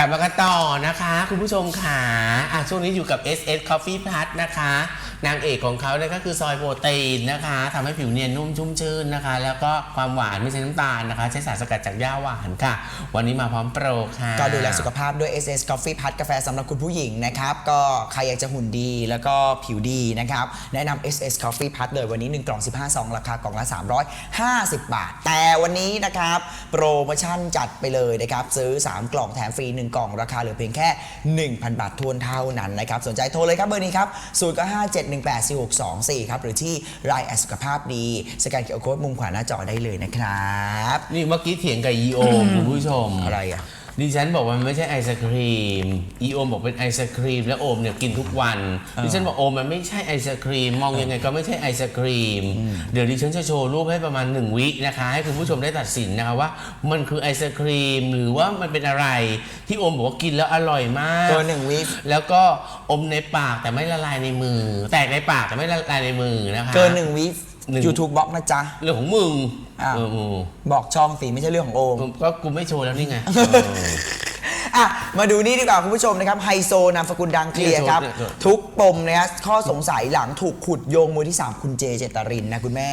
กลับมากันต่อนะคะ คุณผู้ชมค่ะอะช่วงนี้อยู่กับ SS Coffee Plus นะคะ นางเอกของเขาเนี่ยก็คือซอยโปรตีนนะคะทำให้ผิวเนียนนุ่มชุ่มชื่นนะคะ แล้วก็ความหวานไม่ใช่น้ำตาลนะคะ ใช้สารสกัดจากหญ้าหวานค่ะ วันนี้มาพร้อมโปรค่ะ ก็ดูแลสุขภาพด้วย SS Coffee พัดกาแฟสำหรับคุณผู้หญิงนะครับ ก็ใครอยากจะหุ่นดีแล้วก็ผิวดีนะครับ แนะนำ SS Coffee พัดเลยวันนี้ 1 กล่อง 15ซองราคากล่องละ 350 บาท แต่วันนี้นะครับโปรโมชั่นจัดไปเลยนะครับซื้อ 3 กล่องแถมฟรี 1 กล่องราคาเหลือเพียงแค่ 1,000 บาททวนเท่านั้นนะครับสนใจโทรเลยครับเบอร์นี้ครับ0 9 5 7 1 8 4 6 2 4 ครับ หรือที่รายแอสุขภาพดี สแกนเคอร์โค้ดมุมขวาหน้าจอได้เลยนะครับ นี่เมื่อกี้เถียงกับอีโอมคุณผู้ชม อะไรอะ ดิฉันบอกว่ามันไม่ใช่ไอศครีม อีโอมบอกเป็นไอศครีม แล้วโอมเนี่ยกินทุกวันดิฉันบอกโอมมันไม่ใช่ไอศครีม มองยังไงก็ไม่ใช่ไอศครีม เดี๋ยวดิฉันจะโชว์รูปให้ประมาณ 1 วินะคะ ให้คุณผู้ชมได้ตัดสินนะคะว่า มันคือไอศครีมหรือว่ามันเป็นอะไร ที่โอมบอกว่ากินแล้วอร่อยมาก ตัวหนึ่งวิแล้วก็อมในปากแต่ไม่ละลายในมือ แตกในปากแต่ไม่ละลายในมือนะคะ เกินหนึ่งวิ หนึ่ง YouTube บล็อกนะจ๊ะ เรื่องของมึงอ้าว เออมึงบอกช่องสีไม่ใช่เรื่องของโอม ก็กูไม่โชว์แล้วนี่ไงเออ อะมาดูนี่ดีกว่าคุณผู้ชมนะครับไฮโซนามสกุลดังเคลียร์ครับ เนี่ยโทษ ทุกปมนะฮะข้อสงสัยหลังถูกขุดโยงมือที่ 3 คุณเจเจตรินนะคุณแม่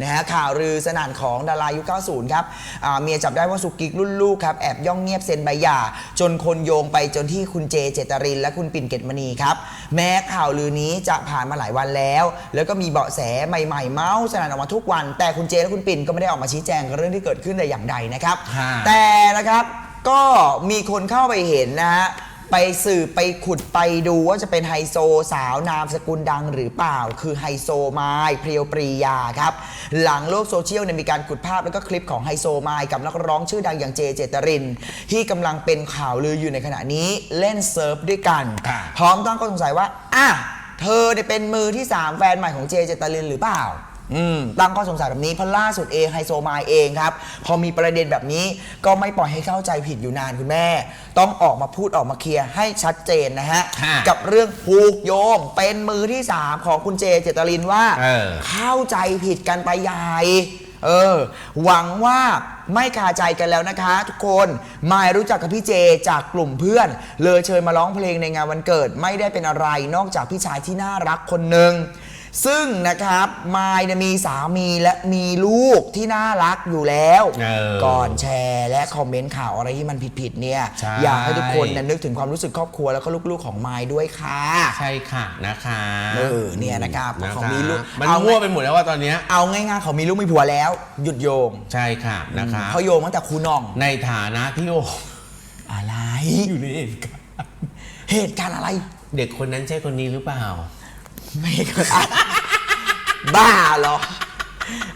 นะฮะข่าวลือสนั่นของดารายุค 90 ครับอ่าเมียจับได้ว่าสุกิกรุ่นลูกครับแอบย่องเงียบเซ็นใบหย่า จนคนโยงไปจนที่คุณเจเจตริน และคุณปิ่นเกตมณีครับ แม้ข่าวลือนี้จะผ่านมาหลายวันแล้ว แล้วก็มีเบาะแสใหม่ๆ เมาส์สนั่นออกมาทุกวัน แต่คุณเจและคุณปิ่นก็ไม่ได้ออกมาชี้แจงกับเรื่องที่เกิดขึ้นแต่อย่างใดนะครับค่ะแต่นะครับ ก็มีคนเข้าไปเห็นนะฮะ ไปสืบไปขุดไปดูว่าจะเป็นไฮโซสาวนามสกุลดังหรือเปล่า คือไฮโซไมล์เพรียวปรียาครับ หลังโลกโซเชียลเนี่ยมีการขุดภาพแล้วก็คลิปของไฮโซไมล์กับนักร้องชื่อดังอย่างเจเจตริน ที่กำลังเป็นข่าวลืออยู่ในขณะนี้เล่นเซิร์ฟด้วยกันค่ะ พร้อมตั้งข้อสงสัยว่าอะเธอเนี่ยเป็นมือที่3แฟนใหม่ของเจเจตรินหรือเปล่า อืมตั้งข้อสงสัยแบบนี้เพราะล่าสุดเองไฮโซมายเองครับ พอมีประเด็นแบบนี้ก็ไม่ปล่อยให้เข้าใจผิดอยู่นานคุณแม่ ต้องออกมาพูดออกมาเคลียร์ให้ชัดเจนนะฮะค่ะกับเรื่องผูกโยงเป็นมือที่ 3 ของคุณเจเจตรินว่าเออ เข้าใจผิดกันไปใหญ่เออ หวังว่าไม่คาใจกันแล้วนะคะ ทุกคนมายรู้จักกับพี่เจจากกลุ่มเพื่อน เลยเชิญมาร้องเพลงในงานวันเกิดไม่ได้เป็นอะไรนอกจากพี่ชายที่น่ารักคนหนึ่ง ซึ่งนะครับมายเนี่ยมีสามีและมีลูกที่น่ารักอยู่แล้ว เออก่อนแชร์และคอมเมนต์ข่าวอะไรที่มันผิดๆเนี่ย ใช่ อยากให้ทุกคนนะนึกถึงความรู้สึกครอบครัวแล้วก็ลูกๆของมายด้วยค่ะ ใช่ค่ะนะคะเออเนี่ยนะครับนะเขาคะมีลูกมันเอามั่วไปหมดแล้วว่าตอนเนี้ยเอาง่ายๆเขามีลูกมีผัวแล้ว หยุดโยงใช่ค่ะนะคะเขาโยงตั้งแต่ครูน้อง ในฐานะที่โออะไร อยู่ในเหตุการณ์เหตุการณ์อะไร เด็กคนนั้นใช่คนนี้หรือเปล่า ไม่เคยอะบ้าเหรอ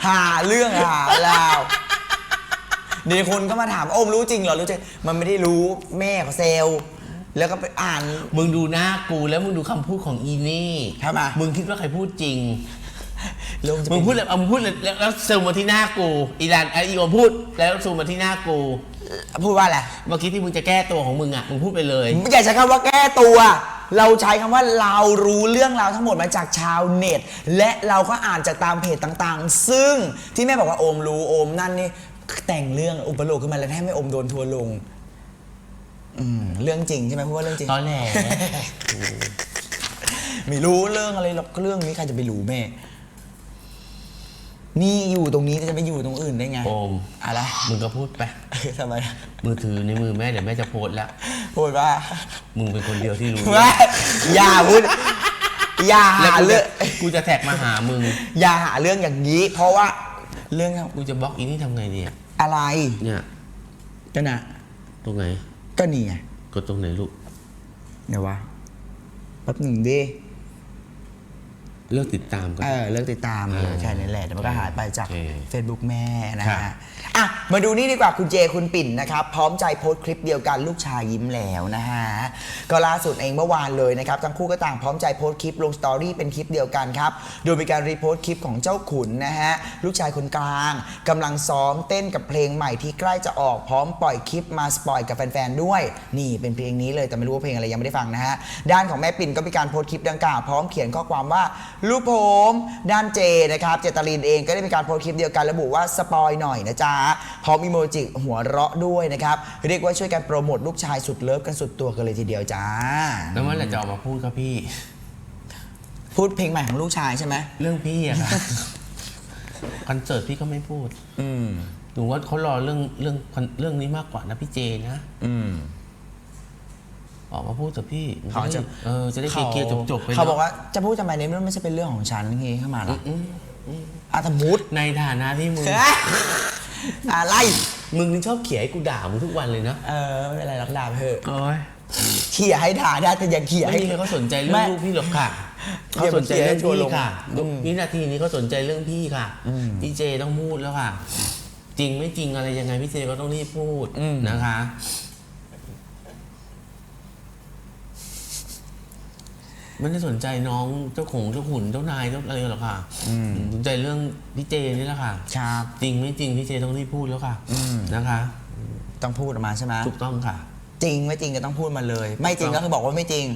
หาเรื่องหาราวเดี๋ยวคนก็มาถามโอมรู้จริงเหรอรู้จริงมันไม่ได้รู้แม่เขาเซลลแล้วก็ไปอ่าน มึงดูหน้ากูแล้วมึงดูคำพูดของอีนี่ทำไม มึงคิดว่าใครพูดจริงเรื่องจะมึเป็งนพูดเลยเอามึงพูดเลยแล้วแล้วซูมมาที่หน้ากู อีรานไออีโอพูดแล้วซูมมาที่หน้ากู พูดว่าอะไร เมื่อกี้ที่มึงจะแก้ตัวของมึงอะ มึงพูดไปเลยไม่อยากใช้คำว่าแก้ตัว เราใช้คำว่าเรารู้เรื่องราวทั้งหมดมาจากชาวเน็ต และเราก็อ่านจากตามเพจต่างๆ ซึ่งที่แม่บอกว่าโอมรู้โอมนั่นนี่แต่งเรื่องอุปโลกขึ้นมาแล้วให้ไม่โอมโดนทัวร์ลงอืมเรื่องจริงใช่ไหมพูดว่าเรื่องจริง ตอนแหล ไม่รู้เรื่องอะไรหรอกเรื่องนี้ใครจะไปรู้แม่ นี่อยู่ตรงนี้จะไปอยู่ตรงอื่นได้ไง โอมอะไร มึงก็พูดไป ทำไมมือถือในมือแม่เดี๋ยวแม่จะโพสต์แล้ว พูดว่ามึงเป็นคนเดียวที่รู้ว่าอย่าพูดอย่าแล้วหากูเรื่จะองกูจะแท็กมาหามึง อย่าหาเรื่องอย่างนี้ เพราะว่าเรื่องกูจะบล็อกอีนี่ทำไงเนี่ยอะไรเนี่ยก็นะตรงไหนก็นี่ไงกดตรงไหนลูกเดี๋ยววะแป๊บหนึ่งดิ เลิกติดตามกัน เออเลิกติดตามเออแค่นั้นแหละเดี๋ยวมันก็หายไปจาก โอเค Facebook แม่นะครัฮะบ อะมาดูนี่ดีกว่าคุณเจคุณปิ่นนะครับ พร้อมใจโพสต์คลิปเดียวกันลูกชายยิ้มแล้วนะฮะก็ล่าสุดเองเมื่อวานเลยนะครับทั้งคู่ก็ต่างพร้อมใจโพสต์คลิปลงสตอรี่เป็นคลิปเดียวกันครับโดยมีการรีโพสต์คลิปของเจ้าขุนนะฮะลูกชายคนกลางกำลังซ้อมเต้นกับเพลงใหม่ที่ใกล้จะออกพร้อมปล่อยคลิปมาสปอยกับแฟนๆด้วย นี่เป็นเพลงนี้เลยแต่ไม่รู้ว่าเพลงอะไรยังไม่ได้ฟังนะฮะด้านของแม่ปิ่นก็มีการโพสต์คลิปดังกล่าวพร้อมเขียนข้อความว่าลูกผมด้านเจนะครับ เจตลินเองก็ได้มีการโพสต์คลิปเดียวกันระบุว่าสปอยหน่อยนะจ๊ะพร้อมอีโมจิหัวเราะด้วยนะครับ เรียกว่าช่วยกันโปรโมทลูกชายสุดเลิฟกันสุดตัวกันเลยทีเดียวจ้า แล้วเมื่อไหร่จะออกมาพูดครับพี่ พูดเพลงใหม่ของลูกชายใช่ไหมเรื่องพี่อะค่ะ คอนเสิร์ตพี่ก็ไม่พูดอืม หนูว่าเขารอเรื่องเรื่องเรื่องนี้มากกว่านะพี่เจนะ อืม ออกมาพูดเถอะพี่เขาจะเออจะได้เคลียร์ๆจบๆไปนะเขาบอกว่าจะพูดทำไมเนี่ยมันไม่ใช่เป็นเรื่องของฉันงี้เข้ามาละอาสมมุติในฐานะที่มึงอะไร มึงนี่ชอบเขียนให้กูด่ามึงทุกวันเลยนะเออไม่เป็นไรรักดาไปเถอะโอ้ยเขี่ยให้ด่าได้แต่อย่าเขี่ยไม่ให้มีใครเขาสนใจเรื่อไม่งลูกพี่หรอกค่ะอเขาย่าสมานใจเรื่องเขียนให้ทัวร์ลพี่งค่ะอืมวินาทีนี้เขาสนใจเรื่องพี่ค่ะพี่เจต้องพูดแล้วค่ะ จริงไม่จริงอะไรยังไงพี่เจก็ต้องรีบพูดนะคะ ไม่ได้สนใจน้องเจ้าของเจ้าขุนเจ้านายเจ้าอะไรหรอกค่ะสนใจเรื่องพี่เจนี่แหละค่ะ ครับจริงไม่จริงพี่เจต้องรีบพูดแล้วค่ะนะคะ ต้องพูดออกมาใช่ไหมถูกต้องค่ะ จริงไม่จริงก็ต้องพูดมาเลย ไม่จริงก็คือบอกว่าไม่จริง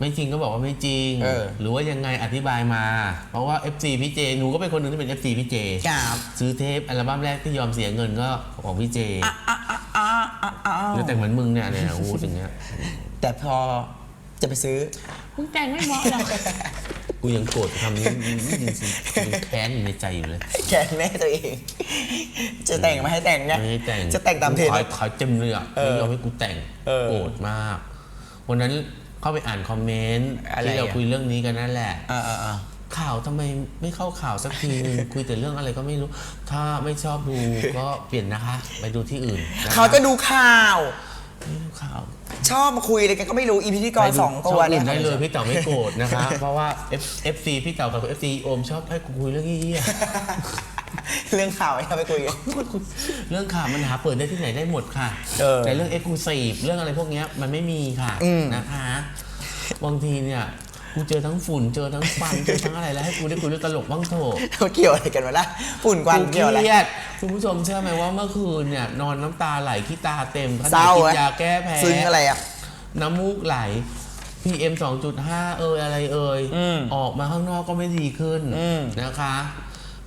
ไม่จริงก็บอกว่าไม่จริง เออ หรือว่ายังไงอธิบายมา เพราะว่า FC พี่เจหนูก็เป็นคนหนึ่งที่เป็น FC พี่เจครับซื้อเทปอัลบั้มแรกที่ยอมเสียเงินก็ของพี่เจแล้วแต่งเหมือนมึงเนี่ยเนี่ยวูดอย่างเงี้ยแต่พอ จะไปซื้อมึงแต่งไม่เหมาะหรอกกูยังโกรธคำนี้ยังแค้นอยู่ในใจอยู่เลย แกนแม่ตัวเอง จะแต่งไม่ให้แต่งเนี่ยไม่ให้แต่งจะแต่งตามเทรนด์ขายขายเต็มเลยอะเออไม่ยอมให้กูแต่งเออโกรธมาก วันนั้นเข้าไปอ่านคอมเมนต์อะไรที่เราอะ คุยเรื่องนี้กันนั่นแหละ อ่าอ่าอ่า ข่าวทำไมไม่เข้าข่าวสักทีนึง คุยแต่เรื่องอะไรก็ไม่รู้ ถ้าไม่ชอบดูก็เปลี่ยนนะคะ ไปดูที่อื่นนะคะเขาก็ดูข่าว ไม่ดูข่าว ชอบมาคุยอะไรกันก็ไม่รู้อีพิธีกรไปดูสองตัวช่เนี่อื่ยนได้เลยพี่เต๋อไม่โกรธนะคะ เพราะว่า F F C พี่เต๋อกับ F C โอมชอบให้กูคุยเรื่องเยี่ยเรื่องข่าวไม่ทำไปคุยกันๆเรื่องข่าวมันหาเปิดได้ที่ไหนได้หมดค่ะ เออแต่เรื่อง e x c l u s i v e เรื่องอะไรพวกเนี้ยมันไม่มีค่ะอืมนะคะบางทีเนี่ย กูเจอทั้งฝุ่นเจอทั้งฟันเจอทั้งอะไรแล้วให้กูได้คุยเรื่องตลกบ้างโถเขาเกี่ยวอะไรกันวะล่ะฝุ่นควันกูเคเกี่ยวอะไร รียดคุณผู้ชมเชื่อไหมว่าเมื่อคืนเนี่ยนอนน้ำตาไหลขี้ตาเต็มขเศณะร้ากิไหมนยาแก้แพ้ ซึ้งอะไรอะ น้ำมูกไหล PM 2.5 เอยอะไรเอยอืมออกมาข้างนอกก็ไม่ดีขึ้นอืม นะคะ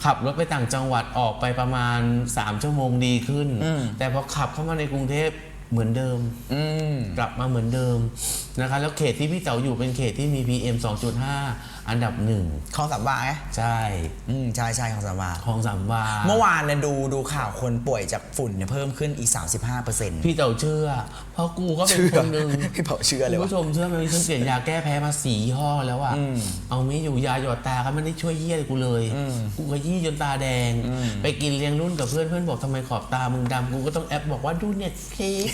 ขับรถไปต่างจังหวัดออกไปประมาณ 3 ชั่วโมงดีขึ้นอืมแต่พอขับเข้ามาในกรุงเทพ เหมือนเดิม อืม กลับมาเหมือนเดิมนะคะแล้วเขตที่พี่เต๋าอยู่เป็นเขตที่มี PM 2.5 อันดับหนึ่งคลองสามวาไงใช่อืมใช่ใช่คลองสามวาคลองสามวาเมื่อวานเนี่ยดูดูข่าวคนป่วยจากฝุ่นเนี่ยเพิ่มขึ้นอีก 35เปอร์เซ็นต์พี่เต๋าเชื่อ เพราะกูก็เป็นเชื่อคนหนึ่งพี่เผาเชื่อเลยคุณวะผู้ชมเชื่อไหมฉันเปลี่ยนยาแก้แพ้มาสียี่ห้อแล้วอะอืมเอาไม่อยู่ยาหยอดตาก็ไม่ได้ช่วยเยี่ยอะไรกูเลย กูก็ยี่จนตาแดง ไปกินเลี้ยงรุ่นกับเพื่อนเพื่อนบอกทำไมขอบตามึงดำกูก็ต้องแอปบอกว่าดูเน็ตฟลิก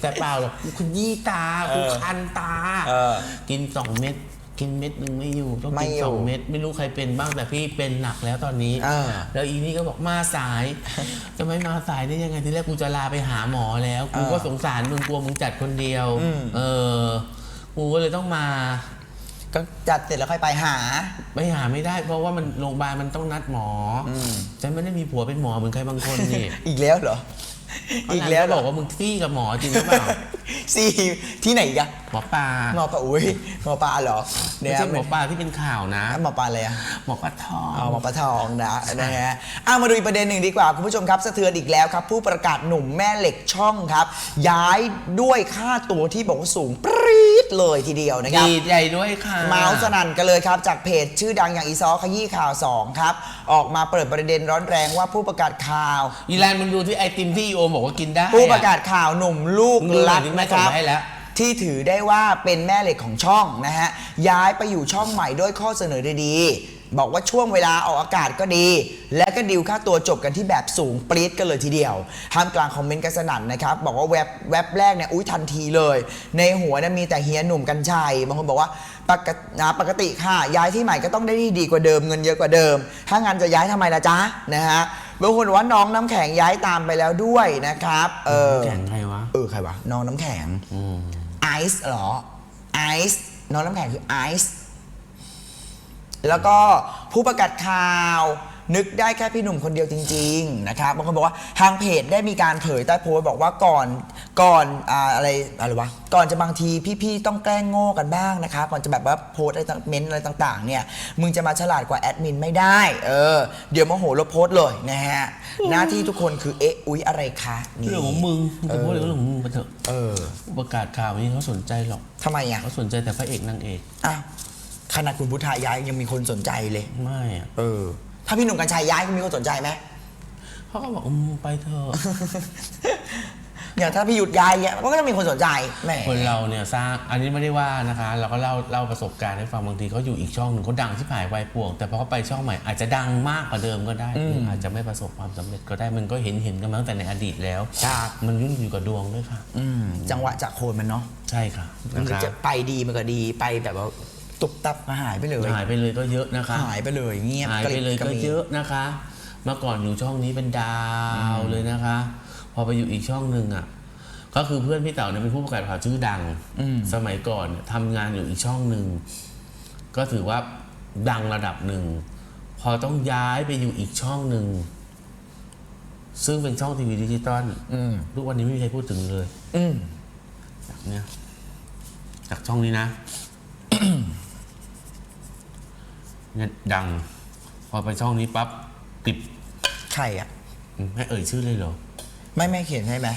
แต่เปล่าหรอกกูขยี้ตากูคันตาเออกินสองเม็ด กินเม็ดหนึ่งไม่อยู่ต้องไม่กินอยู่สองเม็ดไม่รู้ใครเป็นบ้างแต่พี่เป็นหนักแล้วตอนนี้เออ แล้วอีนี่ก็บอกมาสายจะไม่มาสายได้ยังไงทีแรกกูจะลาไปหาหมอแล้วกูก็สงสารมึงกลัวมึงจัดคนเดียว เออกูก็เลยต้องมา ก็จัดเสร็จแล้วค่อยไปหา ไปหาไม่ได้ เพราะว่ามันโรงพยาบาลมันต้องนัดหมออฉันไม่ได้มีผัวเป็นหมอเหมือนใครบางคนนี่อีกแล้วเหรอ อีกแล้วเขาเหรบออกว่ามึงซี่กับหมอจริงหรือเปล่าซีที่ไหนอีกอะหมอปลาหมอปลาอุ้ยหมอปลาเหรอไม่ใช่หมอปลาที่เป็นข่าวนะหมอปลาอะไรอะหมอปลาทองเอาหมอปลาทองนะนะฮะเอามาดูอีกประเด็นหนึ่งดีกว่า คุณผู้ชมครับสะเทือนอีกแล้วครับ ผู้ประกาศหนุ่มแม่เหล็กช่องครับ ย้ายด้วยค่าตัวที่บอกว่าสูงปรี๊ดเลยทีเดียวนะครับดีใจด้วยค่ะเมาส์สนั่นกันเลยครับ จากเพจชื่อดังอย่างอีซอขยี้ข่าว2ครับออกมาเปิดประเด็นร้อนแรงว่าผู้ประกาศข่าวอีแลนมึงดูที่ไอติมที่อีโอมบอกว่ากินได้ผู้ประกาศข่าวหนุ่มลูกมึงดูหน่รัอยกที่แม่นะส่คงรับมาให้แล้ว ที่ถือได้ว่าเป็นแม่เหล็กของช่องนะฮะ ย้ายไปอยู่ช่องใหม่ด้วยข้อเสนอดีๆบอกว่าช่วงเวลาออกอากาศก็ดี และก็ดีลค่าตัวจบกันที่แบบสูงปรี๊ดกันเลยทีเดียวท่ามกลางคอมเมนต์กันสนั่นนะครับ บอกว่าแว็บแว็บแรกเนี่ยอุ้ยทันทีเลย ในหัวเนยมีแต่เฮียหนุ่มกัญชัยบางคนบอกว่าปกตินะปกติค่ะย้ายที่ใหม่ก็ต้องได้ที่ดีกว่าเดิมเงินเยอะกว่าเดิม ถ้างั้นจะย้ายทำไมล่ะจ๊ะนะฮะ บางคนบอกว่าน้องน้ำแข็งย้ายตามไปแล้วด้วยนะครับ เออ แข่งใครวะ เออ ใครวะ น้องน้ำแข็งไอซ์เหรอไอซ์น้องน้ำแข็งคือไอซ์แล้วก็ผู้ประกาศข่าว นึกได้แค่พี่หนุ่มคนเดียวจริง ๆ นะครับบางคนบอกว่าทางเพจได้มีการเผยใต้โพสต์บอกว่าก่อน ก่อนอ่าอะไรอะไรวะก่อนจะบางทีพี่ๆต้องแกล้งโง่กันบ้างนะคะ ก่อนจะแบบว่าโพสต์อะไรต่างเมนต์อะไรต่าง ๆ เนี่ยมึงจะมาฉลาดกว่าแอดมินไม่ได้เออเดี๋ยวโมโหลบโพสต์เลยนะฮะหน้าที่ทุกคนคือเอ๊ะอุ๊ยอะไรคะนี่เรื่องของมึงมึงจะพูดอะไรก็เรื่องของมึงไปเถอะเออประกาศข่าวนี้เขาสนใจหรอกทำไมอะเขาสนใจแต่พระเอกนางเอกอ้าวขนาดคุณพุทธาย้ายยังมีคนสนใจเลยไม่อะเออ ถ้าพี่หนุ่มกัญชัยย้ายคุณมีคนสนใจไหมเขาก็บอกอืมไปเถอะ อย่างถ้าพี่หยุดย้ายเนี่ยมันก็ต้องมีคนสนใจแหม คนเราเนี่ยสร้างอันนี้ไม่ได้ว่านะคะ เราก็เล่าเล่าประสบการณ์ให้ฟังบางทีเขาอยู่อีกช่องหนึ่งเขาดังที่ผายไวายป่วง แต่พอเขาไปช่องใหม่อาจจะดังมากกว่าเดิมก็ได้หรืออาจจะไม่ประสบความสำเร็จก็ได้มันก็เห็นเห็นกันมาตั้งแต่ในอดีตแล้วครับ มันยุ่งอยู่กับดวงด้วยค่ะ อืมจังหวะจากโคนมันเนาะใช่ค่ะมันนะคะจะไปดีมันก็ดีไปแบบว่าตุบตับก็หายไปเลย หายไปเลยก็เยอะนะคะ หายไปเลยเงียบหายไปเลยก็มี เยอะนะคะ เมื่อก่อนอยู่ช่องนี้เป็นดาวเลยนะคะ พอไปอยู่อีกช่องหนึ่งอะก็คือเพื่อนพี่เต๋าเนี่ยเป็นผู้ประกาศข่าวชื่อดังสมัยก่อนเนี่ยทำงานอยู่อีกช่องหนึ่งก็ถือว่าดังระดับหนึ่ง พอต้องย้ายไปอยู่อีกช่องหนึ่ง ซึ่งเป็นช่องทีวีดิจิตอลอืมทุกวันนี้ไม่มีใครพูดถึงเลยอืมจากเนี้ยจากช่องนี้นะเนี่ยดัง พอไปช่องนี้ปั๊บปิดใครอะ ไม่เอ่ยชื่อเลยเหรอ ไม่ไม่เขียนใช่ไหม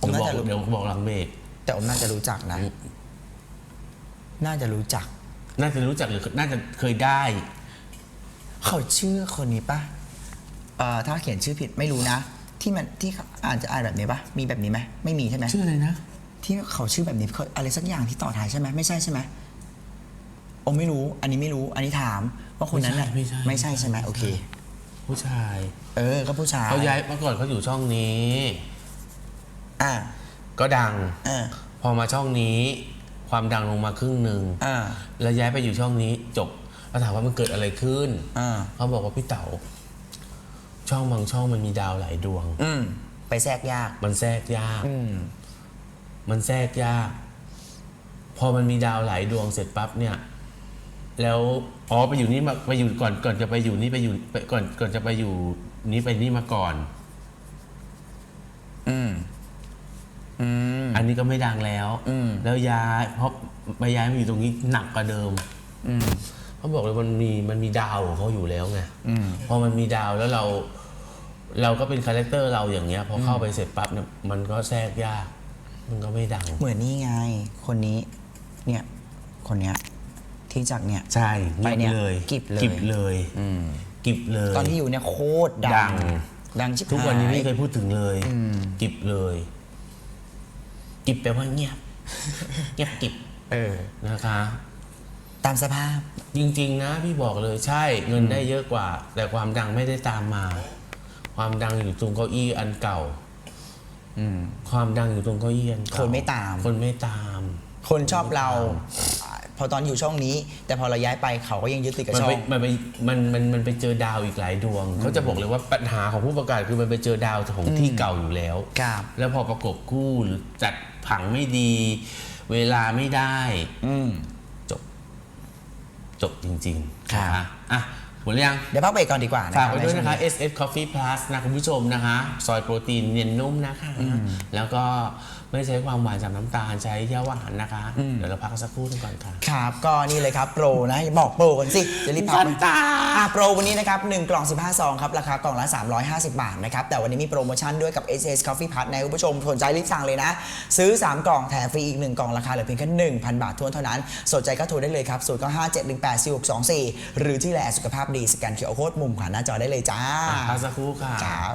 ผมเดี๋ยวน่าบอกจะรู้เดี๋ยวบอกหลังเบรกแต่ผมน่าจะรู้จักนะอืมน่าจะรู้จัก น่าจะรู้จักหรือน่าจะเคยได้ เขาชื่อคนนี้ปะเอ่อถ้าเขียนชื่อผิดไม่รู้นะ ที่มันที่เขาอ่านจะอ่านแบบนี้ปะมีแบบนี้ไหมไม่มีใช่ไหมชื่ออะไรนะ ที่เขาชื่อแบบนี้เขาอะไรสักอย่างที่ต่อท้ายใช่ไหมไม่ใช่ใช่ไหมโอไม่รู้ อันนี้ไม่รู้ อันนี้ถามว่าคนนั้นน่ะไม่ใช่ไม่ไม่ใช่ใช่ใช่ไหมโอเค ผู้ชายเออก็ผู้ชายเขาย้ายเมื่อก่อนเขาอยู่ช่องนี้ อ่าก็ดัง อ่าพอมาช่องนี้ ความดังลงมาครึ่งหนึ่งอ่าแล้วย้ายไปอยู่ช่องนี้จบแล้วถามว่ามันเกิดอะไรขึ้นอ่าเขาบอกว่าพี่เต๋าช่องบางช่องมันมีดาวหลายดวง อืมไปแทรกยาก มันแทรกยาก อืม มันแทรกยาก พอมันมีดาวหลายดวงเสร็จปั๊บเนี่ย แล้วอ๋อไปอยู่นี่มาไปอยู่ก่อนก่อนจะไปอยู่นี่ไปอยู่ไปก่อนก่อนจะไปอยู่นี้ไปนี่มาก่อน อืมอืมอันนี้ก็ไม่ดังแล้ว อืมแล้วย้ายเพราะไปย้ายมาอยู่ตรงนี้หนักกว่าเดิม อืมเขาบอกเลยมันมีมันมีดาวของเขาอยู่แล้วไงอืมพอมันมีดาวแล้วเรา เราก็เป็นคาแรคเตอร์เราอย่างเงี้ย พอเข้าไปเสร็จปั๊บเนี่ยมันก็แทรกยาก มันก็ไม่ดัง เหมือนนี่ไง คนนี้ เนี่ย คนเนี้ย ที่จากเนี่ย ใช่ไปเนี่ยเลยกิบเลย กิบเลยอืมกิบเลยตอนที่อยู่เนี่ยโคตรดัดัง ง ดังชิบทุกวันนี้หายไม่เคยพูดถึงเลยอืมกิบเลย กิบแปลว่าเงียบ เงียบกิบเออ นะคะ ตามสภาพ จริงๆ นะพี่บอกเลยใช่เงินได้เยอะกว่า แต่ความดังไม่ได้ตามมา ความดังอยู่ตรงเก้าอี้อันเก่าอืมความดังอยู่ตรงเก้าอี้อันเก่าคนไม่ตาม คนไม่ตาม คนชอบเรา อ่าพอตอนอยู่ช่องนี้ แต่พอเราย้ายไปเขาก็ยังยึดติดกับมันช่อไปง มันไปมันมันมันไปเจอดาวอีกหลายดวงเขาจะบอกเลยว่าปัญหาของผู้ประกาศคือมันไปเจอดาวของที่เก่าอยู่แล้ว ครับ แล้วพอประกบคู่หรือจัดผังไม่ดี เวลาไม่ได้ อืม จบ จบจริงๆครับ นะคะอะหมดหรือยัง เดี๋ยวพักเบรกก่อนดีกว่านะฝากครับไว้ด้วยนะคะใช่ง SS Coffee Plus นะคุณผู้ชมนะคะ ซอยโปรตีนเนียนนุ่มนะคะ แล้วก็ ไม่ใช้ความหวานจากน้ำตาลใช้แค่หวานนะคะ เดี๋ยวเราพักสักครู่หนึงก่อนค่ะ ครับ ก็นี่เลยครับโปรนะอย่าบอกโปรกันสิจะรีบพักไหมอะโปรวันนี้นะครับ 1 กล่อง 15ซองครับ ราคากล่องละ 350 บาทนะครับ แต่วันนี้มีโปรโมชั่นด้วยกับ SS Coffee Plus นะคุณผู้ชมสนใจรีบสั่งเลยนะ ซื้อ 3 กล่องแถมฟรีอีก 1 กล่องราคาเหลือเพียงแค่1,000 บาททวนเท่านั้น สนใจก็โทรได้เลยครับ0 9 5 7 1 8 4 6 2 4 หรือที่แหล่สุขภาพดีสแกนเคอร์โค้ดมุมขวาหน้าจอได้เลยจ้าพักสักครู่ค่ะ ครับ